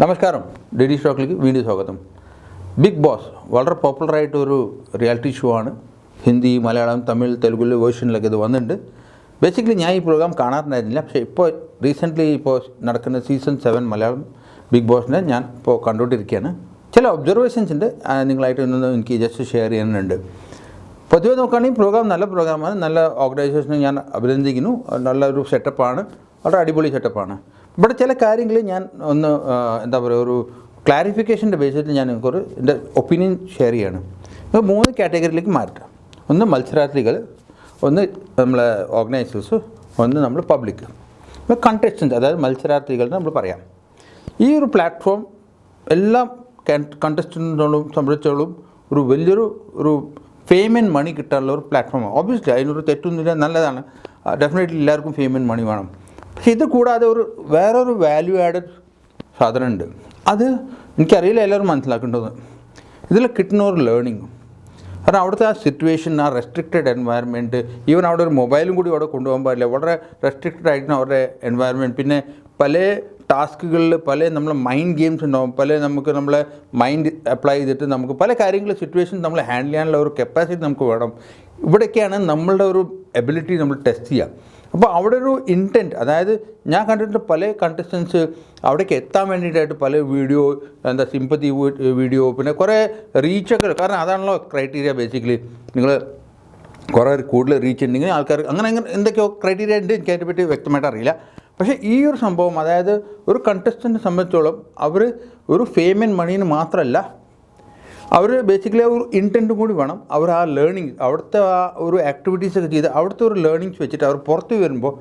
നമസ്കാരം. D D സ്റ്റോക്കിലേക്ക് വീണ്ടും സ്വാഗതം. ബിഗ് ബോസ് വളരെ പോപ്പുലറായിട്ട് ഒരു റിയാലിറ്റി ഷോ ആണ്. ഹിന്ദി മലയാളം തമിഴ് തെലുഗു വേർഷനിലൊക്കെ ഇത് വന്നിട്ടുണ്ട്. ബേസിക്കലി ഞാൻ ഈ പ്രോഗ്രാം കാണാറുണ്ടായിരുന്നില്ല. പക്ഷേ ഇപ്പോൾ റീസെന്റ്ലി ഇപ്പോൾ നടക്കുന്ന സീസൺ സെവൻ മലയാളം ബിഗ് ബോസിനെ ഞാൻ ഇപ്പോൾ കണ്ടുകൊണ്ടിരിക്കുകയാണ്. ചില ഒബ്സർവേഷൻസ് ഉണ്ട്. നിങ്ങളായിട്ട് ഒന്ന് എനിക്ക് ജസ്റ്റ് ഷെയർ ചെയ്യാനുണ്ട് പൊതുവെ നോക്കുകയാണെങ്കിൽ പ്രോഗ്രാം നല്ല പ്രോഗ്രാമാണ് നല്ല ഓർഗനൈസേഷനെ ഞാൻ അഭിനന്ദിക്കുന്നു. നല്ലൊരു സെറ്റപ്പാണ് വളരെ അടിപൊളി സെറ്റപ്പാണ് ഇവിടെ ചില കാര്യങ്ങൾ ഞാൻ ഒന്ന് എന്താ പറയുക ഒരു ക്ലാരിഫിക്കേഷന്റെ ബേസിൽ ഞാൻ നിങ്ങൾക്കൊരു എന്റെ ഒപ്പീനിയൻ ഷെയർ ചെയ്യാണ്. മൂന്ന് കാറ്റഗറിയിലേക്ക് മാറ്റാം ഒന്ന് മത്സരാർത്ഥികൾ ഒന്ന് നമ്മളെ ഓർഗനൈസേഴ്സ് ഒന്ന് നമ്മൾ പബ്ലിക് കണ്ടസ്റ്റൻസ് അതായത് മത്സരാർത്ഥികൾ നമ്മൾ പറയാം. ഈ ഒരു പ്ലാറ്റ്ഫോം എല്ലാ കണ്ടസ്റ്റൻസുകളും സംബന്ധിച്ചോളും ഒരു വലിയൊരു ഒരു ഫെയിം ആൻഡ് മണി കിട്ടാനുള്ള ഒരു പ്ലാറ്റ്ഫോമാണ് ഓബിയസ്ലി അതിനൊരു തെറ്റൊന്നുമില്ല നല്ലതാണ്. ഡെഫിനറ്റ്ലി എല്ലാവർക്കും ഫെയിം ആൻഡ് മണി വേണം. പക്ഷേ ഇത് കൂടാതെ ഒരു വേറൊരു വാല്യൂ ആഡഡ് സാധനമുണ്ട്. അത് എനിക്കറിയില്ല എല്ലാവരും മനസ്സിലാക്കേണ്ടത്. ഇതിൽ കിട്ടുന്ന ഒരു ലേണിംഗ് കാരണം അവിടുത്തെ ആ സിറ്റുവേഷൻ ആ റെസ്ട്രിക്റ്റഡ് എൻവയറമെന്റ് ഈവൻ അവിടെ ഒരു മൊബൈലും കൂടി അവിടെ കൊണ്ടുപോകാൻ പാടില്ല. വളരെ റെസ്ട്രിക്റ്റഡ് ആയിരുന്നു അവരുടെ എൻവയറമെന്റ് പിന്നെ പല ടാസ്കുകളിൽ പല നമ്മളെ മൈൻഡ് ഗെയിംസ് ഉണ്ടാവും. പല നമുക്ക് നമ്മളെ മൈൻഡ് അപ്ലൈ ചെയ്തിട്ട് നമുക്ക് പല കാര്യങ്ങൾ സിറ്റുവേഷൻ നമ്മൾ ഹാൻഡിൽ ചെയ്യാനുള്ള ഒരു കപ്പാസിറ്റി നമുക്ക് വേണം. ഇവിടെയൊക്കെയാണ് നമ്മളുടെ ഒരു എബിലിറ്റി നമ്മൾ ടെസ്റ്റ് ചെയ്യുക. അപ്പോൾ അവിടെ ഒരു ഇന്റന്റ് അതായത് ഞാൻ കണ്ടിട്ട് പല കണ്ടസ്റ്റൻസ് അവിടേക്ക് എത്താൻ വേണ്ടിയിട്ടായിട്ട് പല വീഡിയോ എന്താ സിമ്പതി വീഡിയോ പിന്നെ കുറേ റീച്ചൊക്കെ കാരണം അതാണല്ലോ ക്രൈറ്റീരിയ ബേസിക്കലി നിങ്ങൾ കുറേ കൂടുതൽ റീച്ച് ഉണ്ടെങ്കിൽ ആൾക്കാർ അങ്ങനെ അങ്ങനെ എന്തൊക്കെയോ ക്രൈറ്റീരിയ ഉണ്ട്. എനിക്ക് അതിനെ പറ്റി വ്യക്തമായിട്ട് അറിയില്ല. പക്ഷേ ഈ ഒരു സംഭവം അതായത് ഒരു കണ്ടസ്റ്റന്റിനെ സംബന്ധിച്ചോളം അവർ ഒരു ഫേമൻ ആൻഡ് മണീന് മാത്രമല്ല അവർ ബേസിക്കലി ആ ഒരു ഇന്റന്റും കൂടി വേണം. അവർ ആ ലേണിംഗ് അവിടുത്തെ ആ ഒരു ആക്ടിവിറ്റീസ് ഒക്കെ ചെയ്ത് അവിടുത്തെ ഒരു ലേണിങ്സ് വെച്ചിട്ട് അവർ പുറത്ത് വരുമ്പോൾ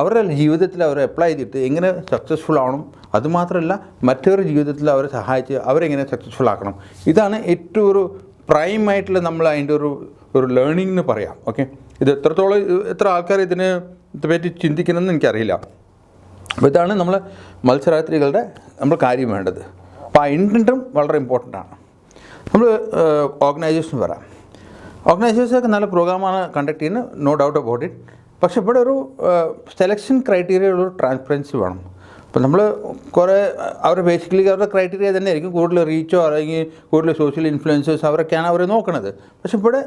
അവരുടെ ജീവിതത്തിൽ അവർ അപ്ലൈ ചെയ്തിട്ട് എങ്ങനെ സക്സസ്ഫുൾ ആവണം. അതുമാത്രമല്ല മറ്റൊരു ജീവിതത്തിൽ അവരെ സഹായിച്ച് അവരെങ്ങനെ സക്സസ്ഫുൾ ആക്കണം. ഇതാണ് ഏറ്റവും ഒരു പ്രൈം ആയിട്ടുള്ള നമ്മൾ അതിന്റെ ഒരു ഒരു ലേണിംഗ് എന്ന് പറയാം. ഓക്കെ ഇത് എത്രത്തോളം എത്ര ആൾക്കാർ ഇതിനെ പറ്റി ചിന്തിക്കണമെന്ന് എനിക്കറിയില്ല. അപ്പോൾ ഇതാണ് നമ്മൾ മത്സരാർത്ഥികളുടെ നമ്മൾ കാര്യം വേണ്ടത്. അപ്പോൾ ആ ഇന്റന്റും വളരെ ഇമ്പോർട്ടന്റ് ആണ്. നമ്മൾ ഓർഗനൈസേഷൻ വരാം. ഓർഗനൈസേഷനൊക്കെ നല്ല പ്രോഗ്രാമാണ് കണ്ടക്ട് ചെയ്യുന്നത് നോ ഡൗട്ട് അബൌട്ട് ഇറ്റ് പക്ഷെ ഇവിടെ ഒരു സെലക്ഷൻ ക്രൈറ്റീരിയ ഉള്ളൊരു ട്രാൻസ്പെറൻസി വേണം. അപ്പോൾ നമ്മൾ കുറേ അവർ ബേസിക്കലി അവരുടെ ക്രൈറ്റീരിയ തന്നെ ആയിരിക്കും കൂടുതൽ റീച്ചോ അല്ലെങ്കിൽ കൂടുതൽ സോഷ്യൽ ഇൻഫ്ലുവൻസേഴ്സ് അവരൊക്കെയാണ് അവർ നോക്കുന്നത് പക്ഷെ ഇവിടെ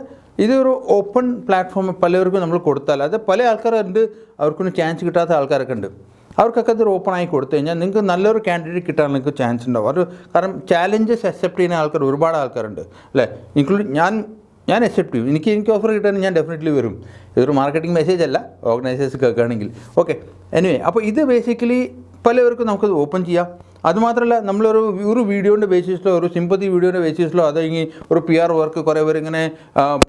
ഇതൊരു ഓപ്പൺ പ്ലാറ്റ്ഫോം പലർക്കും നമ്മൾ കൊടുത്താൽ അത് പല ആൾക്കാരുണ്ട് അവർക്കൊന്നും ചാൻസ് കിട്ടാത്ത ആൾക്കാരൊക്കെ ഉണ്ട്. അവർക്കൊക്കെ അത് ഓപ്പൺ ആയി കൊടുത്തു കഴിഞ്ഞാൽ നിങ്ങൾക്ക് നല്ലൊരു കാൻഡിഡേറ്റ് കിട്ടാൻ നിങ്ങൾക്ക് ചാൻസ് ഉണ്ടാവും. അവർ കാരണം ചാലഞ്ചസ് അക്സെപ്റ്റ് ചെയ്യുന്ന ആൾക്കാർ ഒരുപാട് ആൾക്കാരുണ്ട് അല്ലേ? ഇൻക്ലൂഡ് ഞാൻ ഞാൻ അക്സെപ്റ്റ് ചെയ്യും. എനിക്ക് എനിക്ക് ഓഫർ കിട്ടാൻ ഞാൻ ഡെഫിനറ്റ്ലി വരും. ഇതൊരു മാർക്കറ്റിംഗ് മെസ്സേജ് അല്ല ഓർഗനൈസേഴ്സ് കേൾക്കുകയാണെങ്കിൽ. ഓക്കെ എനിവേ അപ്പോൾ ഇത് ബേസിക്കലി പലവർക്കും നമുക്കത് ഓപ്പൺ ചെയ്യാം. അതുമാത്രമല്ല നമ്മളൊരു ഒരു വീഡിയോന്റെ ബേസിസിലോ ഒരു സിമ്പതി വീഡിയോന്റെ ബേസിസിലോ അതല്ലെങ്കിൽ ഒരു പി ആർ വർക്ക് കുറേ പേർ ഇങ്ങനെ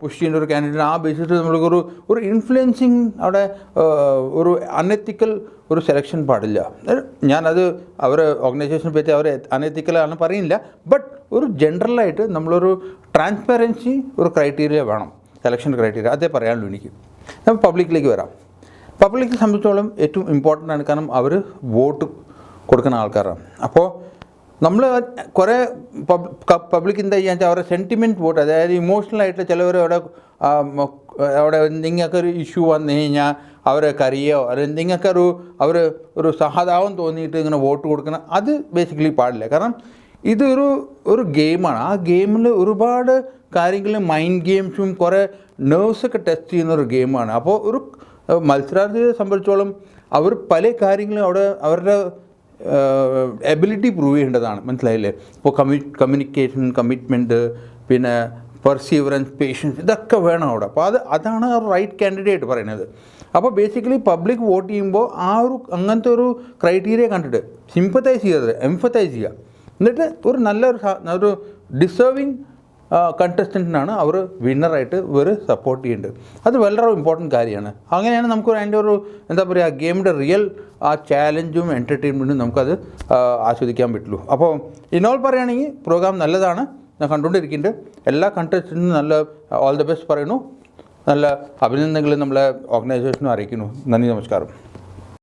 പുഷ് ചെയ്യുന്ന ഒരു കാൻഡിഡേറ്റ് ആ ബേസിസിൽ നമ്മൾക്കൊരു ഒരു ഇൻഫ്ലുവൻസിങ് അവിടെ ഒരു അൺഎത്തിക്കൽ ഒരു സെലക്ഷൻ പാടില്ല. ഞാനത് അവർ ഓർഗനൈസേഷനെ പറ്റി അവർ അൺഎത്തിക്കലാണ് പറയുന്നില്ല. ബട്ട് ഒരു ജനറലായിട്ട് നമ്മളൊരു ട്രാൻസ്പെറൻസി ഒരു ക്രൈറ്റീരിയ വേണം. സെലക്ഷൻ ക്രൈറ്റീരിയ അതേ പറയാനുള്ളൂ എനിക്ക്. നമ്മൾ പബ്ലിക്കിലേക്ക് വരാം. പബ്ലിക്കിനെ സംബന്ധിച്ചോളം ഏറ്റവും ഇമ്പോർട്ടന്റ് ആണ്. കാരണം അവർ വോട്ട് കൊടുക്കുന്ന ആൾക്കാരാണ്. അപ്പോൾ നമ്മൾ കുറേ പബ്ലിക് എന്താ വെച്ചാൽ അവരുടെ സെന്റിമെന്റ് വോട്ട്. അതായത് ഇമോഷണലായിട്ട് ചിലവർ അവിടെ അവിടെ എന്തെങ്കിലുമൊക്കെ ഒരു ഇഷ്യൂ വന്നു കഴിഞ്ഞാൽ അവരെ കറിയോ അല്ലെങ്കിൽ എന്തെങ്കിലൊക്കെ ഒരു അവർ ഒരു സഹതാപം തോന്നിയിട്ട് ഇങ്ങനെ വോട്ട് കൊടുക്കണം അത് ബേസിക്കലി പാടില്ല. കാരണം ഇതൊരു ഒരു ഗെയിമാണ് ആ ഗെയിമിൽ ഒരുപാട് കാര്യങ്ങൾ മൈൻഡ് ഗെയിംസും കുറേ നേഴ്സൊക്കെ ടെസ്റ്റ് ചെയ്യുന്ന ഒരു ഗെയിമാണ് അപ്പോൾ ഒരു മത്സരാർത്ഥിയെ സംബന്ധിച്ചോളം അവർ പല കാര്യങ്ങളും അവിടെ അവരുടെ എബിലിറ്റി പ്രൂവ് ചെയ്യേണ്ടതാണ്. മനസ്സിലായില്ലേ? ഇപ്പോൾ കമ്മ്യൂ കമ്മ്യൂണിക്കേഷൻ കമ്മിറ്റ്മെന്റ് പിന്നെ പെർസീവറൻസ് പേഷ്യൻസ് ഇതൊക്കെ വേണം അവിടെ. അപ്പോൾ അത് അതാണ് റൈറ്റ് കാൻഡിഡേറ്റ് പറയുന്നത്. അപ്പോൾ ബേസിക്കലി പബ്ലിക് വോട്ട് ചെയ്യുമ്പോൾ ആ ഒരു അങ്ങനത്തെ ഒരു ക്രൈറ്റീരിയ കണ്ടിട്ട് സിമ്പത്തൈസ് ചെയ്യരുത് എംഫത്തൈസ് ചെയ്യുക. എന്നിട്ട് ഒരു നല്ലൊരു ഒരു ഡിസേർവിങ് കണ്ടസ്റ്റന്റിനാണ് അവർ വിന്നറായിട്ട് ഇവർ സപ്പോർട്ട് ചെയ്യേണ്ടത്. അത് വളരെ ഇമ്പോർട്ടന്റ് കാര്യമാണ്. അങ്ങനെയാണ് നമുക്ക് അതിന്റെ ഒരു എന്താ പറയുക ഗെയിമിന്റെ റിയൽ ആ ചാലഞ്ചും എന്റർടൈൻമെന്റും നമുക്കത് ആസ്വദിക്കാൻ പറ്റുള്ളൂ. അപ്പോൾ ഇന്നോൾ പറയുകയാണെങ്കിൽ പ്രോഗ്രാം നല്ലതാണ്. ഞാൻ കണ്ടുകൊണ്ടിരിക്കുന്നുണ്ട്. എല്ലാ കൺട്രീസിനും നല്ല ഓൾ ദി ബെസ്റ്റ് പറയുന്നു. നല്ല അഭിനന്ദനങ്ങൾ നമ്മളെ ഓർഗനൈസേഷനും അറിയിക്കുന്നു. നന്ദി നമസ്കാരം.